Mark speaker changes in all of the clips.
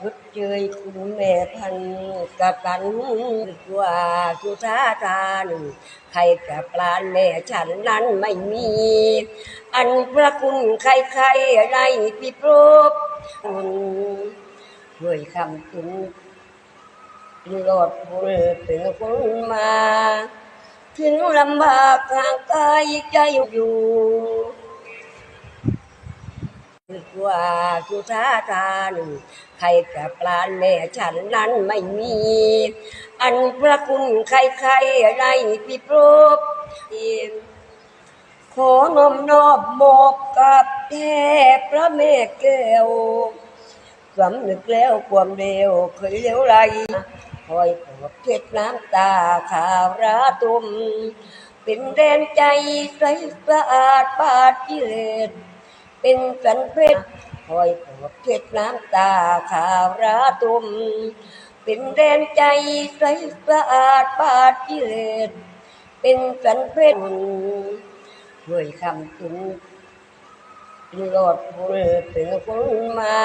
Speaker 1: ชุดเจยคุณแม่พันกับกันว่าสุธาทานใครกับปลานแม่ฉันนั้นไม่มี อันพระคุณใครใครๆอะไรพิพรบคุณช่วยคำคุณโลดบุญเป็นคนมา ถึงลำบากทางกายใจอยู่ ว่าสุธาทานใครกับปลานแม่ฉันนั้นไม่มี อันพระคุณใครใครๆอะไรพิพรบขอนมนอบมอบกับแท่พระแม่แก้วสำนึกแล้วความเร็วเคยเลี้ยวไหลคอยปวดเพชรน้ำตาขาวราตุม เป็นแดนใจใสสะอาดปาดกิเลส เป็นสันเพชรคอยปวดเพชรน้ำตาขาวราตุมเป็นแดนใจใสสะอาดปาดกิเลสเป็นสันเพชรด้วยคำจุนโลอดบุญเป็นคนมา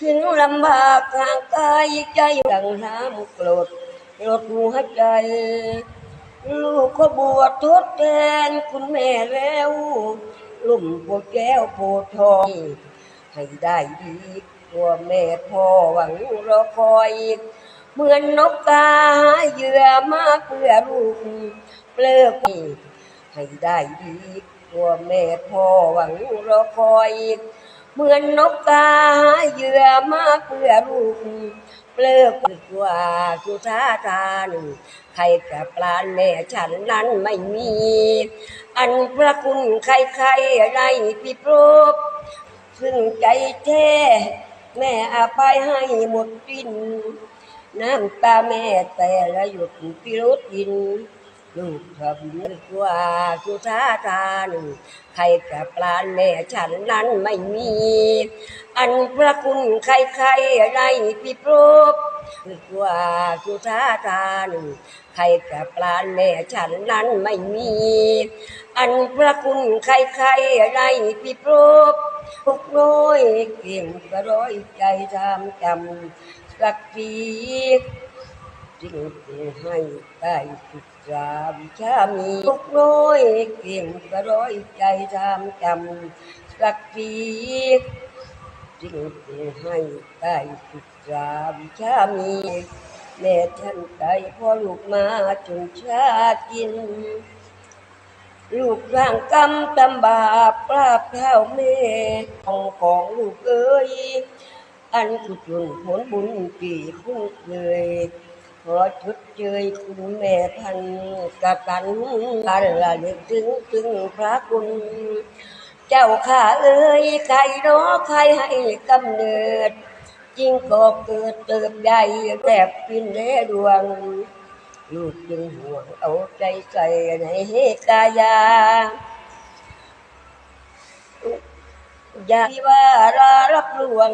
Speaker 1: ถึงลำบากทางกายใจดังน้ำกรดลดหัวใจ ลูกก็บวชทดแทนคุณแม่แล้ว ลุ่มโพแก้วโพทอง ให้ได้ดีกว่าแม่พ่อหวังรอคอยเหมือนนกกาเหยื่อมาเพื่อลูกเปลือกให้ได้ดีกว่าแม่พ่อหวังรอคอยเหมือนนกกาหาเหยื่อมาเพื่อลูก เปลือกกว่าสุธาทานใครกับปลานแม่ฉันนั้นไม่มี อันพระคุณใครใครๆอะไรพิพรบซึ่งใจแท้แม่อภัยให้หมดสิ้นน้ำตาแม่แต่ละหยดพิรุษยิน ลูกทำนึกว่าสุธาทานใครกับปลานแม่ฉันนั้นไม่มี อันพระคุณใครใครๆอะไรพิพรบนึกว่าสุธาทานใครกับปลานแม่ฉันนั้นไม่มี อันพระคุณใครใครๆอะไรพิพรบทุกน้อยเก่งกระร้อยใจทำจำสักที จึงให้ได้ศึกษาวิชามีทุกน้อยเก่งกระร้อยใจทำจำสักทีจึงให้ได้ศึกษาวิชามีแม่ท่านใจพ่อลูกมาจนชาติกิน ลูกร่างกรรมตำบาปปราบเท้าแม่ของของลูกเอ้ยอันกุศลผลบุญกี่คุ้นเคย ขอชดเชยคุณแม่พันกับกันกันละลึกถึงถึงพระคุณ เจ้าข้าเอ้ยใครเนาะใครให้กำเนิดจริงก็เกิดเติบใหญ่แบบปินแลดวง ลูกจึงห่วงเอาใจใส่ในเหตุกายาอย่าที่ว่ารารับลวง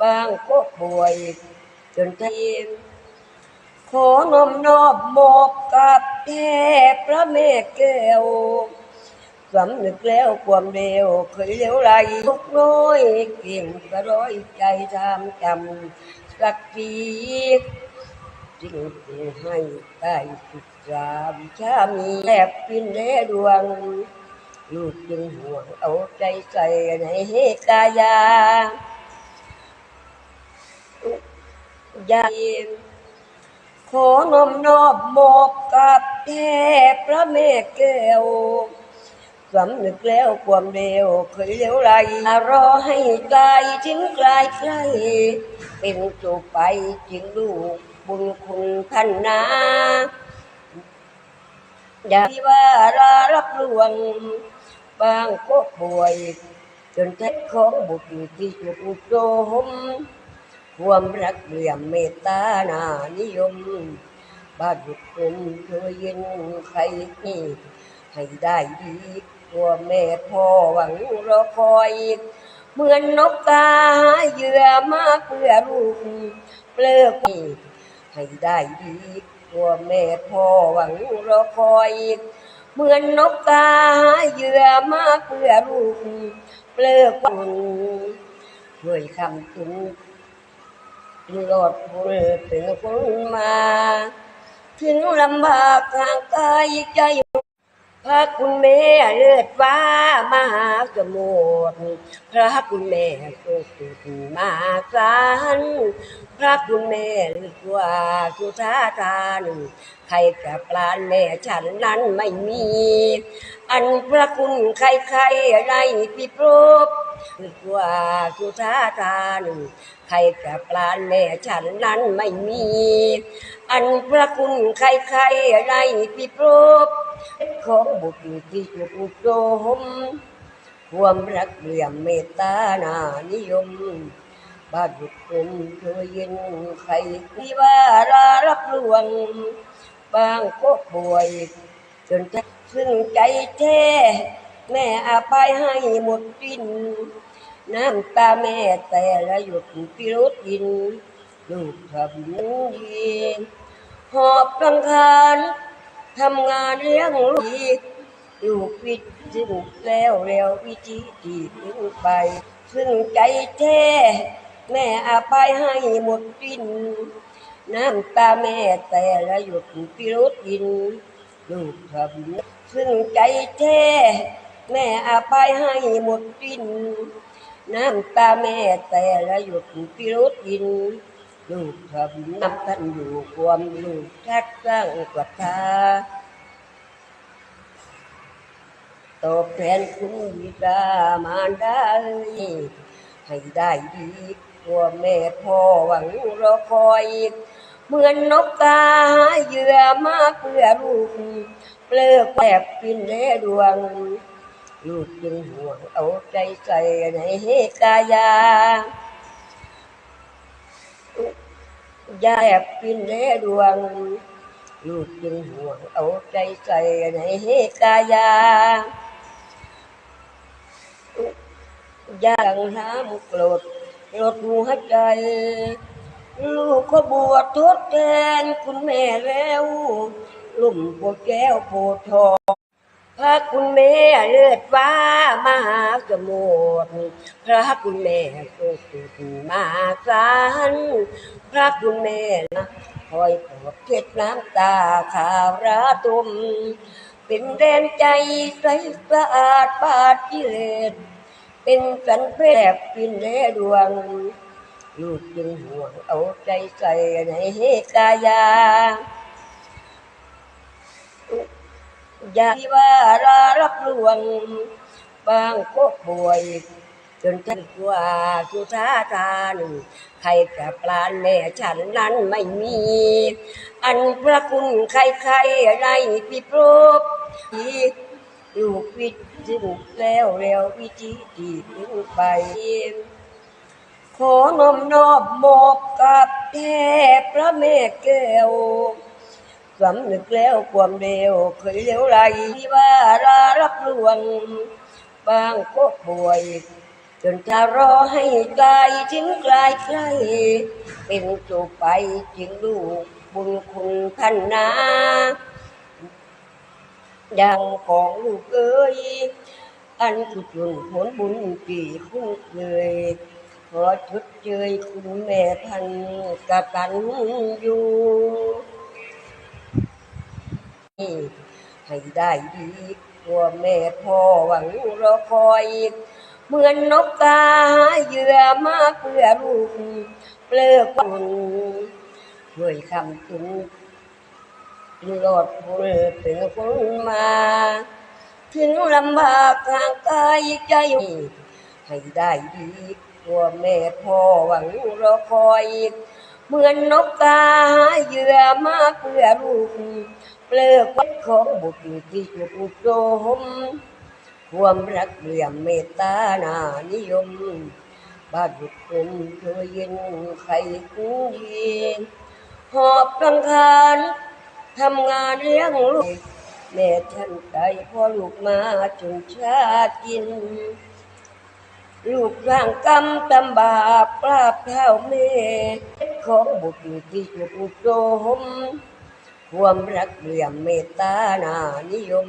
Speaker 1: บางก็ป่วย จนทีม ขอนมนอบมอบกับแท่พระแม่แก้วสำนึกแล้วความเร็วเคยเลี้ยวไหลทุกน้อย เก่งกระร้อยใจทำจำสักทีจึงให้ได้ศึกษาวิชามีแลบปินแลดวง ลูกจึงห่วงเอาใจใส่ในเหตุกายาย่า ขอนมนอบมอบกับแท่พระแม่แก้วสำนึกแล้วความเร็วเคยเลี้ยวไหลรอให้ไกลถึงไกลไกลเป็นจูไปจึงลูกบุญคุณพันนาอย่าที่ว่ารารับลวง บางก็ป่วย จนแท้ของบุตรที่จุกโจม ความรักเหลี่ยมเมตตานานิยม บานบุตรคุณเคยยินใครนี่ให้ได้ดีกว่าแม่พ่อหวังรอคอย เหมือนนกกาหาเหยื่อมาเพื่อลูกเปลือกนี่ให้ได้ดีกว่าแม่พ่อหวังรอคอยเหมือนนกกาหาเหยื่อมาเพื่อลูกเปลือกคุณด้วยคำจุ นรอดพ้นเป็นคนมา ถึงลำบากทางกายใจพระคุณแม่เลือดฟ้ามหาสมุทรพระคุณแม่สุสุดมาสารพระคุณแม่เลือดว่าสุธาทานใครจะปลานแม่ฉันนั้นไม่มี อันพระคุณใครใครอะไรที่พบ เลือว่าสุธาทานใครจะปลานแม่ฉันนั้นไม่มี อันพระคุณใครใครอะไรที่พบของบุตรที่จุกโจมความรักเหลี่ยมเมตตานานิยมบานบุตรกลมเยยินใครที่ว่ารารับลวง บางก็ป่วย จนจะซึ่งใจแท้ แม่อาภัยให้หมดสิ้นน้ำตาแม่แต่ละหยดพิรุษดินลูกทำดีหอบกังคารทำงานเลี้ยงลูกลูกวิทย์ซึ่งแล้วแล้ววิธีที่ถึงไป ซึ่งใจแท้แม่อาภัยให้หมดสิ้นน้ำตาแม่แต่ละหยดพิรุษดินลูกทำซึ่งใจแท้ แม่อาภัยให้หมดสิ้นน้ำตาแม่แต่ละหยดพิรุษดินลูกทำนับท่านอยู่ความลูกทักสร้างกวัตาตอบแทนคุณบิดามารดาเอ้ยให้ได้ดีกว่าแม่พ่อหวังรอคอย เหมือนนกกาเหยื่อมาเพื่อลูกเปลือกแปบปินแลดวง ลูกจึงห่วงเอาใจใส่ในเหตุกายายาแอบปินแลดวง ลูกจึงห่วงเอาใจใส่ในเหตุกายาอย่างน้ำกรดกรดหัวใจ ลูกก็บวชทดแทนคุณแม่แล้ว ลุ่มโพธิ์แก้วโพธิ์ทอง พระคุณแม่เลือดฟ้ามหาสมุทรพระคุณแม่สุสุดมาสารพระคุณแม่นะคอยปลอบเช็ดน้ำตาขาวระตุมเป็นแดนใจใสสะอาดปาดกิเลสเป็นสันเพศปินแลดวงลูกจึงห่วงเอาใจใส่ในเหตุกายา อ ยาที่ว่ารารับลวง บางก็ป่วย จนฉันกว่าสุธาทาน ใครจะปลานแม่ฉันนั้นไม่มี อันพระคุณใครใครอะไรที่ลูกวิทย์ซึ่งแล้วแล้ววิธีที่ถึงไปขอนอมนอบมอบกับแท่พระแม่แก้ว สำนึกแล้วความเร็วเคยเลี้ยวไหลที่ว่ารารับลวง บางก็ป่วย จนจะรอให้ไกลถึงไกลไกลเป็นสุไปจึงลูกบุญคุณท่านนาอย่างของลูกเอ้ย อันคือจุนผลบุญปีคุ้นเคยขอชดเชยคุณแม่ท่านกตันอยู่ ให้ได้ดีกว่าแม่พ่อหวังรอคอยเหมือนนกกาเหยื่อมาเพื่อลูกเปลือกคุณช่วยคำจุนรอดพ้นเป็นคนมา ถึงลำบากทางกายใจให้ได้ดีกว่าแม่พ่อหวังรอคอย เหมือนนกกาเหยื่อมาเพื่อลูกเปลือกวัดของบุตรที่จุกโจมความรักเหลี่ยมเมตตานานิยมบานบุตรกลมเคยยินใครกู้ยีหอบกังคารทำงานเลี้ยงลูกแม่ท่านใจพ่อลูกมาจนชาติกิน ลูกร่างกรรมตำบาปปราบเท้าแม่ ของบุตรที่จุกโจมความรักเหลี่ยมเมตตานานิยม